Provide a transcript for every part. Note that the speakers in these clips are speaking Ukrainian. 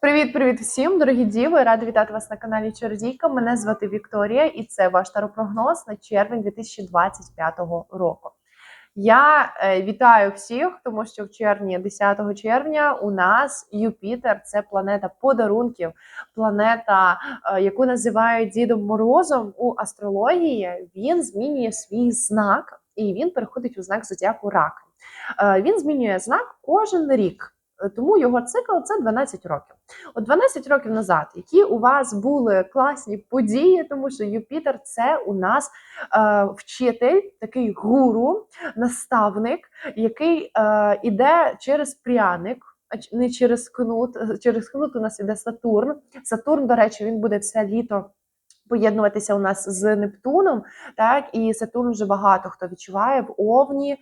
Привіт-привіт всім, дорогі діви! Рада вітати вас на каналі Чародійка. Мене звати Вікторія, і це ваш таропрогноз на червень 2025 року. Я е, вітаю всіх, тому що в червні, 10 червня, у нас Юпітер це планета подарунків, планета, е, яку називають Дідом Морозом у астрології. Він змінює свій знак, і він переходить у знак зодіаку Рак. Е, він змінює знак кожен рік. Тому його цикл це 12 років. От 12 років назад, які у вас були класні події, тому що Юпітер це у нас е, вчитель, такий гуру, наставник, який е, іде через пряник. Не через кнут, Е, через кнут у нас іде Сатурн. Сатурн, до речі, він буде все літо поєднуватися у нас з Нептуном. Так, і Сатурн вже багато хто відчуває в Овні.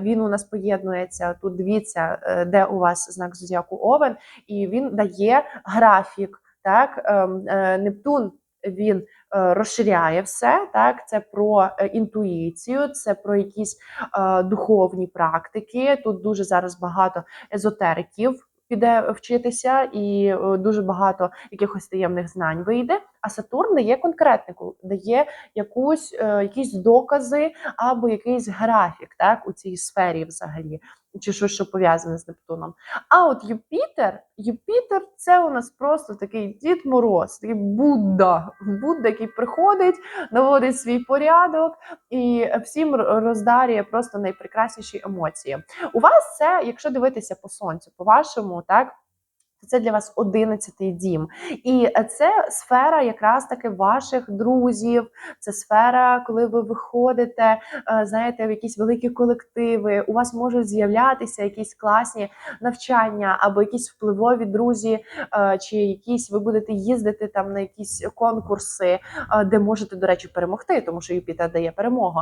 Він у нас поєднується тут. Дивіться, е, де у вас знак зодіаку Овен, і він дає графік. Так, ем, е, Нептун він е, розширяє все. Так, це про інтуїцію, це про якісь духовні практики. Тут дуже зараз багато езотериків. Піде вчитися, і е, дуже багато якихось таємних знань вийде. А Сатурн дає конкретнику, дає якусь е, якісь докази або якийсь графік, так у цій сфері, взагалі, чи щось, що пов'язане з Нептуном. А от Юпітер, Юпітер це у нас просто такий Дід Мороз, такий Будда, Будда, який приходить, наводить свій порядок і всім роздарює просто найпрекрасніші емоції. У вас це, якщо дивитися по сонцю, по вашому, так. То Це для вас одинадцятий дім, і це сфера якраз таки ваших друзів. Це сфера, коли ви виходите, е, знаєте, в якісь великі колективи. У вас можуть з'являтися якісь класні навчання або якісь впливові друзі, е, чи якісь ви будете їздити там на якісь конкурси, е, де можете, до речі, перемогти, тому що Юпітер дає перемогу.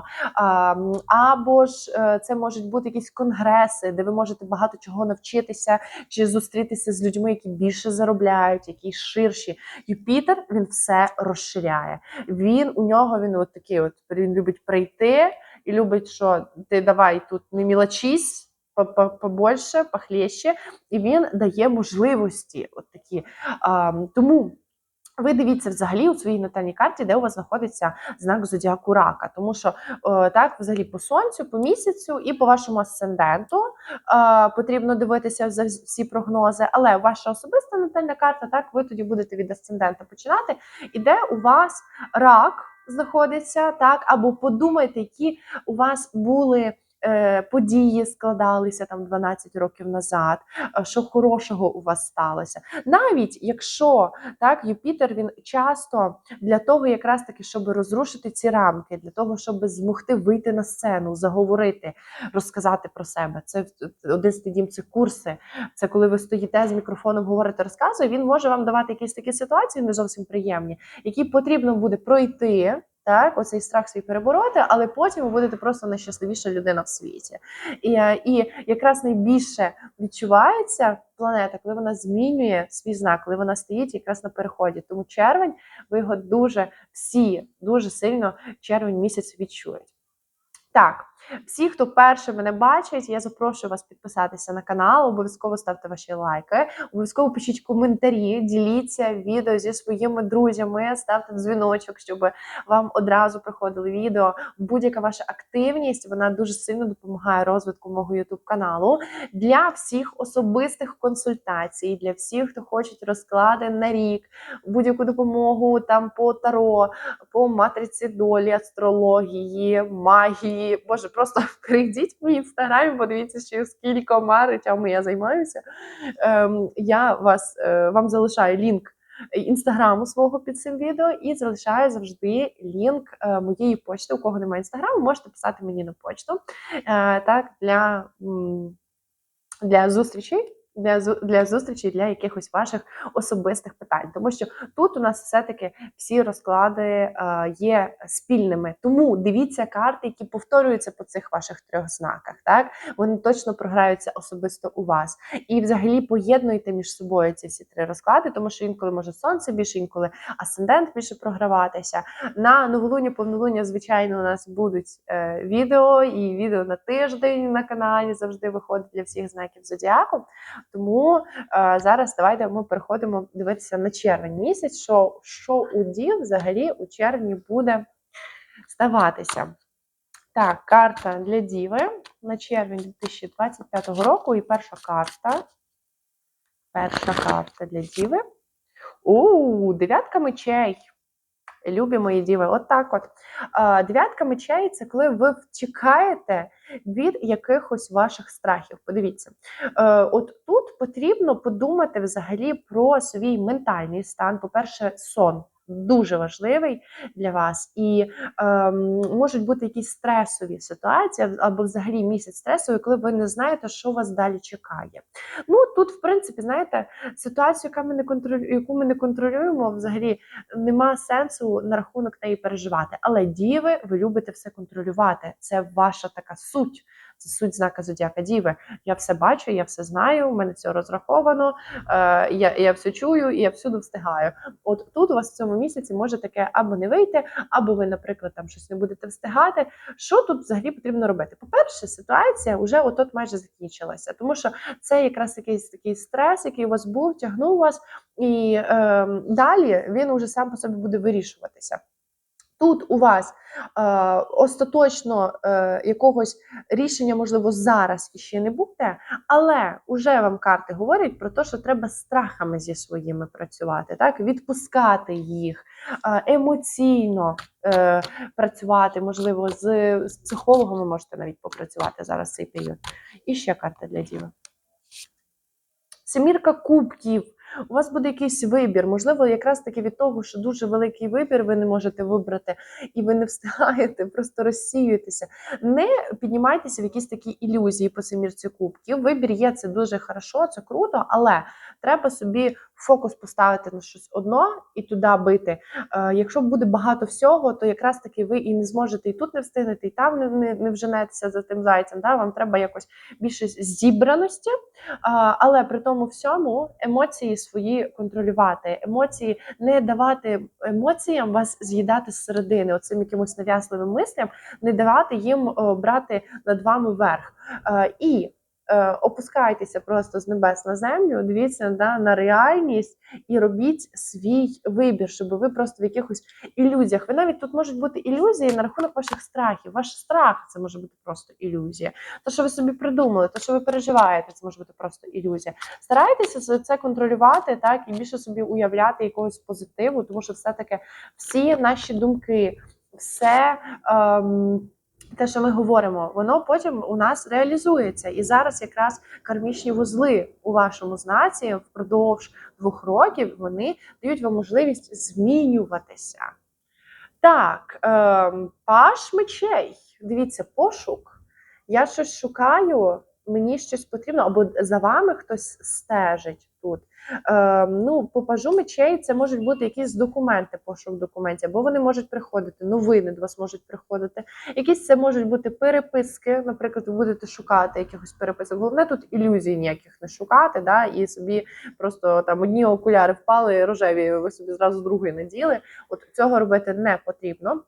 Або ж е, це можуть бути якісь конгреси, де ви можете багато чого навчитися, чи зустрітися з людьми, які більше заробляють, які ширші. Юпітер він все розширяє. Він у нього він от такий, от він любить прийти і любить, що ти давай тут не мілочись. по- по- Побольше, похлеще, і він дає можливості. От такі. А, тому ви дивіться взагалі у своїй натальній карті, де у вас знаходиться знак зодіаку рака. Тому що е, так, взагалі, по сонцю, по місяцю і по вашому асценденту е, потрібно дивитися за всі прогнози. Але ваша особиста натальна карта, так, ви тоді будете від асцендента починати. І де у вас рак знаходиться, так, або подумайте, які у вас були. Е, Події складалися там 12 років назад, е, що хорошого у вас сталося. Навіть якщо так Юпітер він часто для того, якраз таки, щоб розрушити ці рамки, для того, щоб змогти вийти на сцену, заговорити, розказати про себе. Це один з дім, це курси. Це коли ви стоїте з мікрофоном, говорите, розказує. Він може вам давати якісь такі ситуації, не зовсім приємні, які потрібно буде пройти. Так, оцей страх свій перебороти, але потім ви будете просто найщасливіша людина в світі. І, е, і якраз найбільше відчувається планета, коли вона змінює свій знак, коли вона стоїть якраз на переході. Тому червень ви його дуже всі дуже сильно червень місяць відчують. Так, всі, хто перше мене бачить, я запрошую вас підписатися на канал. Обов'язково ставте ваші лайки, обов'язково пишіть коментарі, діліться відео зі своїми друзями, ставте дзвіночок, щоб вам одразу приходили відео. Будь-яка ваша активність вона дуже сильно допомагає розвитку мого youtube каналу для всіх особистих консультацій, для всіх, хто хочуть розклади на рік, будь-яку допомогу там по таро, по матриці долі, астрології, магії. Боже, просто перейдіть в мій інстаграм, подивіться, ще скількома речами я займаюся. Ем, я вас е, вам залишаю лінк. Інстаграму свого під цим відео і залишаю завжди лінк е, моєї почти. У кого немає інстаграму, можете писати мені на почту. Е, так, для, для зустрічей. Для, для зустрічі для якихось ваших особистих питань, тому що тут у нас все-таки всі розклади е, є спільними. Тому дивіться карти, які повторюються по цих ваших трьох знаках. Так вони точно програються особисто у вас. І взагалі поєднуйте між собою ці всі три розклади, тому що інколи може сонце більше, інколи асцендент більше програватися. На новолуння, повнолуння, звичайно, у нас будуть е, відео і відео на тиждень на каналі завжди виходить для всіх знаків зодіаку. Тому е, зараз давайте ми переходимо дивитися на червень місяць, що, що у дів взагалі у червні буде ставатися. Так, карта для Діви на червень 2025 року. І перша карта. Перша карта для Діви. У, дев'ятка мечей. Любі мої діви, от так от. Дев'ятка мечей це коли ви втікаєте від якихось ваших страхів. Подивіться, Е, от тут потрібно подумати взагалі про свій ментальний стан. По-перше, сон дуже важливий для вас, і ем, можуть бути якісь стресові ситуації, або взагалі місяць стресовий, коли ви не знаєте, що вас далі чекає. Ну тут, в принципі, знаєте, ситуацію, яка ми не контролю, яку ми не контролюємо, взагалі нема сенсу на рахунок неї переживати. Але діви, ви любите все контролювати. Це ваша така суть. Це суть знака зодіака Діви. Я все бачу, я все знаю, у мене все розраховано, е, я, я все чую і я всюди встигаю. От тут у вас в цьому місяці може таке або не вийти, або ви, наприклад, там щось не будете встигати. Що тут взагалі потрібно робити? По-перше, ситуація вже отот майже закінчилася, тому що це якраз якийсь такий стрес, який у вас був, тягнув вас, і е, далі він уже сам по собі буде вирішуватися. Тут у вас е, остаточно е, якогось рішення, можливо, зараз іще не буде, але вже вам карти говорять про те, що треба страхами зі своїми працювати, так відпускати їх е, емоційно е, працювати, можливо, з, з психологом ви можете навіть попрацювати зараз цей період. І ще карта для діви. Семірка кубків. У вас буде якийсь вибір, можливо, якраз таки від того, що дуже великий вибір ви не можете вибрати, і ви не встигаєте, просто розсіюєтеся. Не піднімайтеся в якісь такі ілюзії по семірці кубків. Вибір є, це дуже хорошо, це круто, але треба собі фокус поставити на щось одно і туди бити. Е, якщо буде багато всього, то якраз таки ви і не зможете і тут не встигнете, і там не, не, не вженетеся за тим зайцем. Да? Вам треба якось більше зібраності, а, але при тому всьому емоції свої контролювати, емоції не давати емоціям вас з'їдати зсередини, оцим якимось нав'язливим мислям, не давати їм о, брати над вами верх. Е, і е, опускайтеся просто з небес на землю, дивіться да, на реальність і робіть свій вибір, щоб ви просто в якихось ілюзіях. Ви навіть тут можуть бути ілюзії на рахунок ваших страхів. Ваш страх це може бути просто ілюзія. Те, що ви собі придумали, те, що ви переживаєте, це може бути просто ілюзія. Старайтеся це- контролювати, так і більше собі уявляти якогось позитиву, тому що все-таки всі наші думки, все. Ем, те, що ми говоримо, воно потім у нас реалізується. І зараз якраз кармічні вузли у вашому знаці впродовж двох років вони дають вам можливість змінюватися. Так, ем, паш мечей. Дивіться, пошук. Я щось шукаю, мені щось потрібно, або за вами хтось стежить тут. Ем, ну, по мечей це можуть бути якісь документи, пошук документів, або вони можуть приходити, новини до вас можуть приходити. Якісь це можуть бути переписки. Наприклад, ви будете шукати якихось переписок. Головне тут ілюзій ніяких не шукати, да, і собі просто там одні окуляри впали рожеві, ви собі зразу другий наділи. От цього робити не потрібно.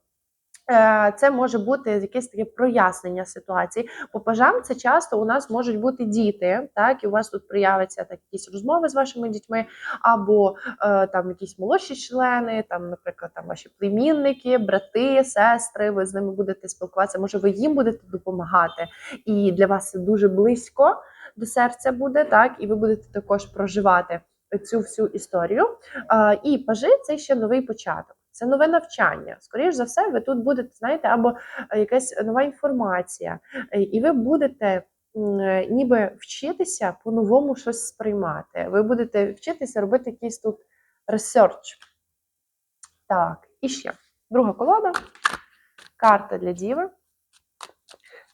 Е, Це може бути якесь таке прояснення ситуації. По пажам це часто у нас можуть бути діти, так і у вас тут проявляться так, якісь розмови з вашими дітьми, або е, там якісь молодші члени, там, наприклад, там ваші племінники, брати, сестри. Ви з ними будете спілкуватися. Може, ви їм будете допомагати, і для вас це дуже близько до серця буде, так, і ви будете також проживати цю всю історію. Е, І пажи це ще новий початок. Це нове навчання. Скоріше за все, ви тут будете, знаєте, або е, якась нова інформація, е, і ви будете е, ніби вчитися по-новому щось сприймати. Ви будете вчитися робити якийсь тут ресерч. Так, і ще друга колода. Карта для Діви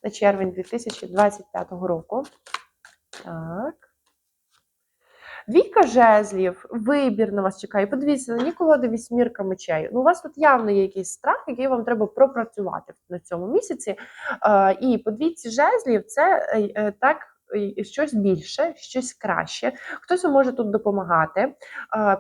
на червень 2025 року. Так. Двійка жезлів, вибір на вас чекає. Подивіться, на ніколи вісьмірка мечей. Ну, у вас тут явно є якийсь страх, який вам треба пропрацювати на цьому місяці. Е, і по двійці жезлів це е, е, так щось більше, щось краще. Хтось може тут допомагати,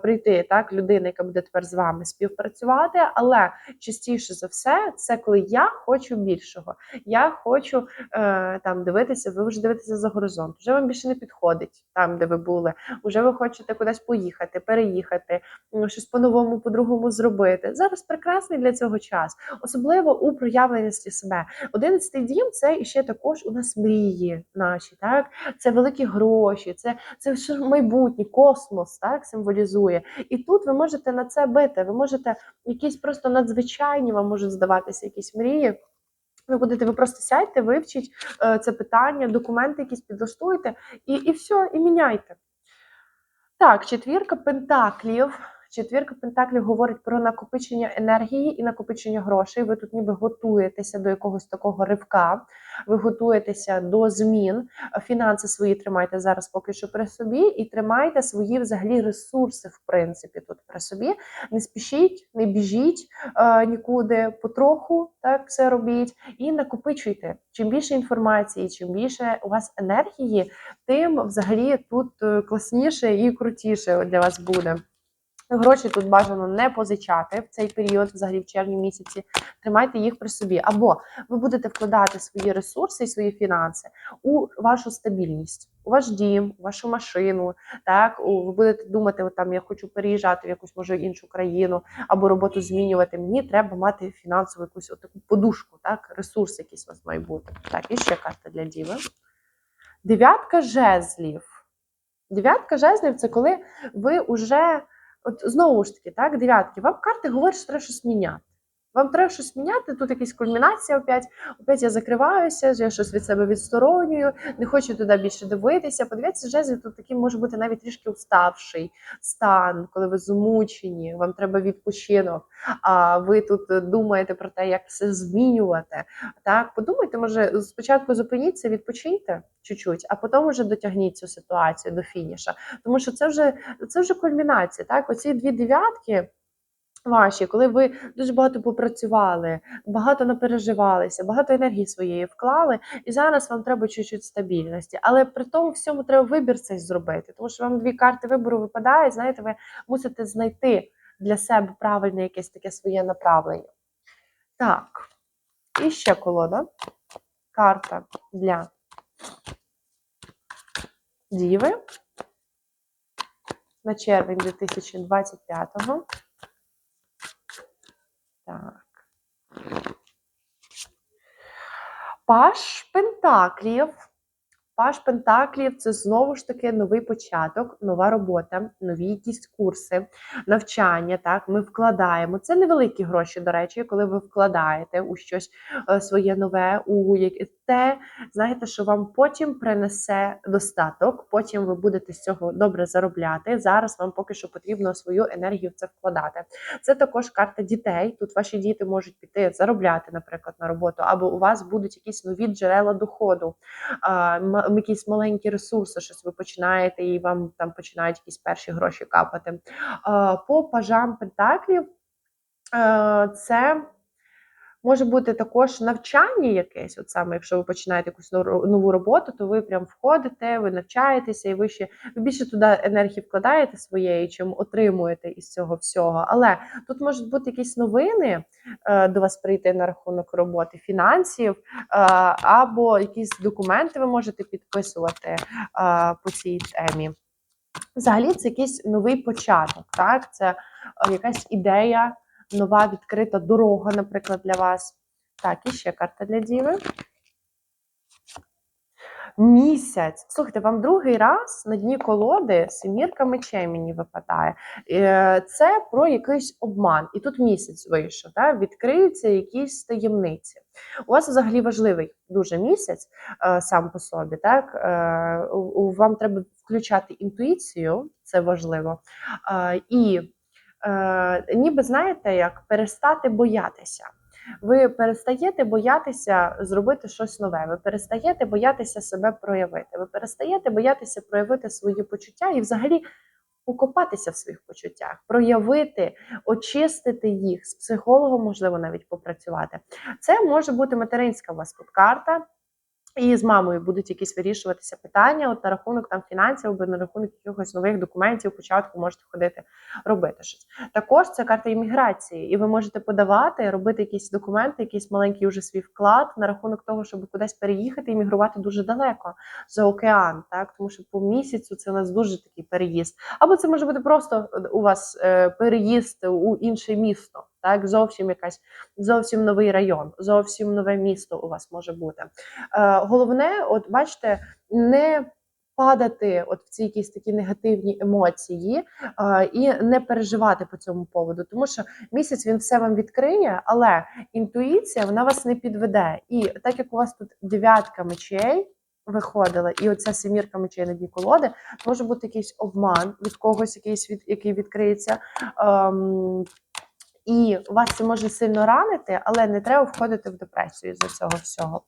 прийти так, людина, яка буде тепер з вами співпрацювати, але частіше за все, це коли я хочу більшого. Я хочу е, там дивитися, ви вже дивитеся за горизонт, вже вам більше не підходить там, де ви були. Вже ви хочете кудись поїхати, переїхати, щось по-новому, по-другому зробити. Зараз прекрасний для цього час, особливо у проявленості себе. Одинадцятий дім це іще також у нас мрії наші, так це великі гроші, це, це майбутнє, космос, так символізує. І тут ви можете на це бити. Ви можете якісь просто надзвичайні вам можуть здаватися якісь мрії. Ви будете, ви просто сядьте, вивчіть е, це питання, документи якісь підлаштуйте і, і все, і міняйте. Так, четвірка пентаклів. Четвірка пентаклів говорить про накопичення енергії і накопичення грошей. Ви тут ніби готуєтеся до якогось такого ривка, ви готуєтеся до змін. Фінанси свої тримайте зараз поки що при собі, і тримайте свої взагалі ресурси, в принципі, тут при собі. Не спішіть, не біжіть е, нікуди, потроху так все робіть і накопичуйте. Чим більше інформації, чим більше у вас енергії, тим взагалі тут е, класніше і крутіше для вас буде. Гроші тут бажано не позичати в цей період, взагалі в червні місяці. Тримайте їх при собі. Або ви будете вкладати свої ресурси і свої фінанси у вашу стабільність, у ваш дім, у вашу машину. Так, ви будете думати, от там я хочу переїжджати в якусь може іншу країну або роботу змінювати. Мені треба мати фінансову якусь таку подушку, так, ресурс якийсь у вас має бути. Так, і ще карта для діви. Дев'ятка жезлів. Дев'ятка жезлів це коли ви вже. От знову ж таки, так, дев'ятки, вам карти говорять, що треба щось міняти. Вам треба щось міняти, тут якась кульмінація опять, опять я закриваюся, я щось від себе відсторонюю, не хочу туди більше дивитися. Подивіться, жезл тут такий може бути навіть трішки уставший стан, коли ви змучені, вам треба відпочинок, а ви тут думаєте про те, як все змінювати. Так, подумайте, може, спочатку зупиніться, відпочиньте чуть-чуть, а потім вже дотягніть цю ситуацію до фініша. Тому що це вже це вже кульмінація. Так, оці дві дев'ятки ваші, коли ви дуже багато попрацювали, багато напереживалися, багато енергії своєї вклали, і зараз вам треба чуть-чуть стабільності. Але при тому всьому треба вибір цей зробити, тому що вам дві карти вибору випадають. Знаєте, ви мусите знайти для себе правильне якесь таке своє направлення. Так, і ще колода. Карта для Діви на червень 2025-го. Так. Паш Пентаклів. Паш Пентаклів це знову ж таки новий початок, нова робота, нові якісь курси, навчання. Так, ми вкладаємо. Це невеликі гроші, до речі, коли ви вкладаєте у щось е, своє нове, у яке те, знаєте, що вам потім принесе достаток. Потім ви будете з цього добре заробляти. Зараз вам поки що потрібно свою енергію в це вкладати. Це також карта дітей. Тут ваші діти можуть піти заробляти, наприклад, на роботу, або у вас будуть якісь нові джерела доходу. Якісь маленькі ресурси, щось ви починаєте, і вам там починають якісь перші гроші капати. По пажам Пентаклів е, це може бути також навчання якесь. От саме, якщо ви починаєте якусь нову роботу, то ви прям входите, ви навчаєтеся, і ви ще ви більше туди енергії вкладаєте своєї, чим отримуєте із цього всього. Але тут можуть бути якісь новини е, до вас прийти на рахунок роботи, фінансів, е, або якісь документи ви можете підписувати е, по цій темі. Взагалі, це якийсь новий початок, так? Це якась ідея, нова відкрита дорога, наприклад, для вас. Так, і ще карта для Діви. Місяць. Слухайте, вам другий раз на дні колоди семірка мечей мені випадає. Е, Це про якийсь обман. І тут місяць вийшов. Так? Відкриються якісь таємниці. У вас взагалі важливий дуже місяць е, сам по собі. Так? Е, Вам треба включати інтуїцію, це важливо. І ніби знаєте, як перестати боятися. Ви перестаєте боятися зробити щось нове. Ви перестаєте боятися себе проявити. Ви перестаєте боятися проявити свої почуття і взагалі покопатися в своїх почуттях, проявити, очистити їх з психологом, можливо, навіть попрацювати. Це може бути материнська у вас тут карта. І з мамою будуть якісь вирішуватися питання от на рахунок там фінансів або на рахунок якихось нових документів. Початку можете ходити робити щось. Також це карта імміграції, і ви можете подавати, робити якісь документи, якийсь маленький уже свій вклад на рахунок того, щоб кудись переїхати і мігрувати дуже далеко за океан, так тому що по місяцю це у нас дуже такий переїзд. Або це може бути просто у вас е, переїзд у інше місто, так зовсім якась зовсім новий район, зовсім нове місто у вас може бути. Е, головне, от бачите, не падати от в ці якісь такі негативні емоції е, і не переживати по цьому поводу, тому що місяць він все вам відкриє, але інтуїція вона вас не підведе. І так як у вас тут дев'ятка мечей. Виходила, і оця семірка мечей на дні колоди може бути якийсь обман від когось, якийсь від який відкриється. Ем, і вас це може сильно ранити, але не треба входити в депресію з цього всього.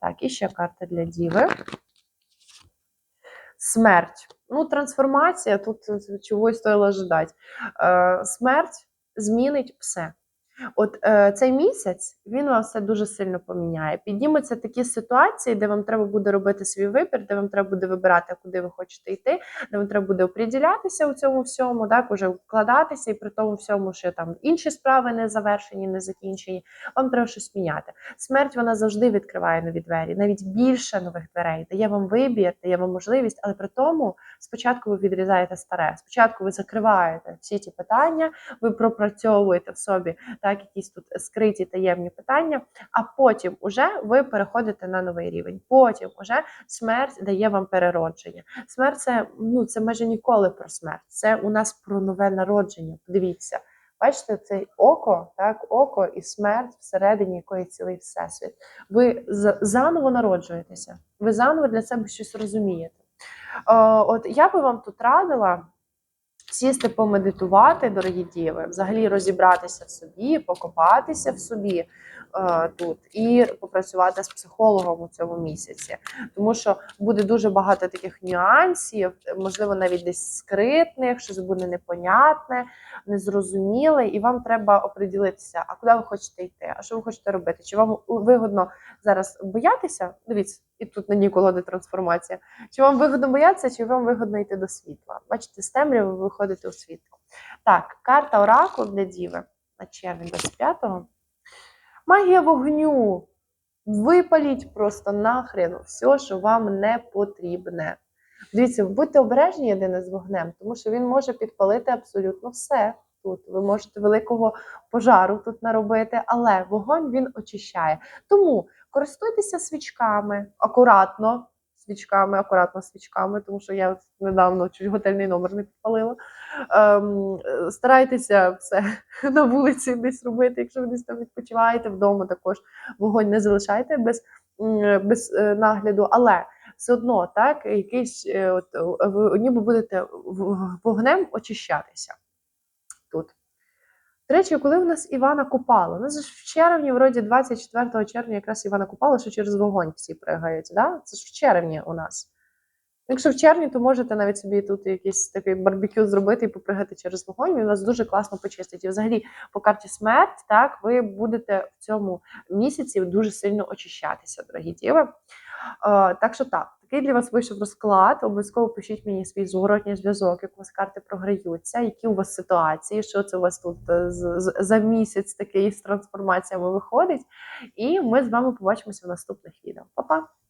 Так, і ще карта для Діви. Смерть. Ну, трансформація, тут чогось стоїло ждати. Е, смерть змінить все. От е, цей місяць він вам все дуже сильно поміняє. Піднімуться такі ситуації, де вам треба буде робити свій вибір, де вам треба буде вибирати, куди ви хочете йти, де вам треба буде оприділятися у цьому всьому, так уже вкладатися, і при тому всьому, що там інші справи не завершені, не закінчені. Вам треба щось міняти. Смерть вона завжди відкриває нові двері, навіть більше нових дверей, дає вам вибір, дає вам можливість, але при тому спочатку ви відрізаєте старе. Спочатку ви закриваєте всі ті питання, ви пропрацьовуєте в собі так, якісь тут скриті таємні питання, а потім уже ви переходите на новий рівень. Потім уже смерть дає вам переродження. Смерть це ну це майже ніколи про смерть. Це у нас про нове народження. Подивіться. Бачите, це око, так, око і смерть, всередині якої цілий всесвіт. Ви заново народжуєтеся, ви заново для себе щось розумієте. О, от я би вам тут радила сісти, помедитувати, дорогі діви, взагалі розібратися в собі, покопатися в собі тут і попрацювати з психологом у цьому місяці, тому що буде дуже багато таких нюансів, можливо, навіть десь скритних, щось буде непонятне, незрозуміле, і вам треба оприділитися, а куди ви хочете йти, а що ви хочете робити? Чи вам вигодно зараз боятися? Дивіться, і тут на ній колоди трансформація. Чи вам вигодно боятися, чи вам вигодно йти до світла? Бачите, з темряви ви виходите у світло. Так, карта Оракул для Діви на червень 25-го. Магія вогню. Випаліть просто нахрен все, що вам не потрібне. Дивіться, будьте обережні єдине з вогнем, тому що він може підпалити абсолютно все. Тут ви можете великого пожару тут наробити, але вогонь він очищає. Тому користуйтеся свічками акуратно, свічками, акуратно свічками, тому що я недавно чуть готельний номер не підпалила. Ем, Старайтеся все на вулиці десь робити, якщо ви десь там відпочиваєте вдома, також вогонь не залишайте без, без е, нагляду. але все одно так, якийсь е, от ви ніби будете вогнем очищатися. До речі, коли в нас Івана Купала? У нас ж в червні, вроді 24 червня, якраз Івана Купала, що через вогонь всі пригаються. Да? Це ж в червні у нас. Якщо в червні, то можете навіть собі тут якийсь такий барбекю зробити і попригати через вогонь. Він вас дуже класно почистить. І взагалі, по карті смерть, так, ви будете в цьому місяці дуже сильно очищатися, дорогі діви. Так що так, такий для вас вийшов розклад. Обов'язково пишіть мені свій зворотній зв'язок, як у вас карти програються, які у вас ситуації, що це у вас тут е, за місяць такий з трансформаціями виходить. І ми з вами побачимося в наступних відео. Па-па!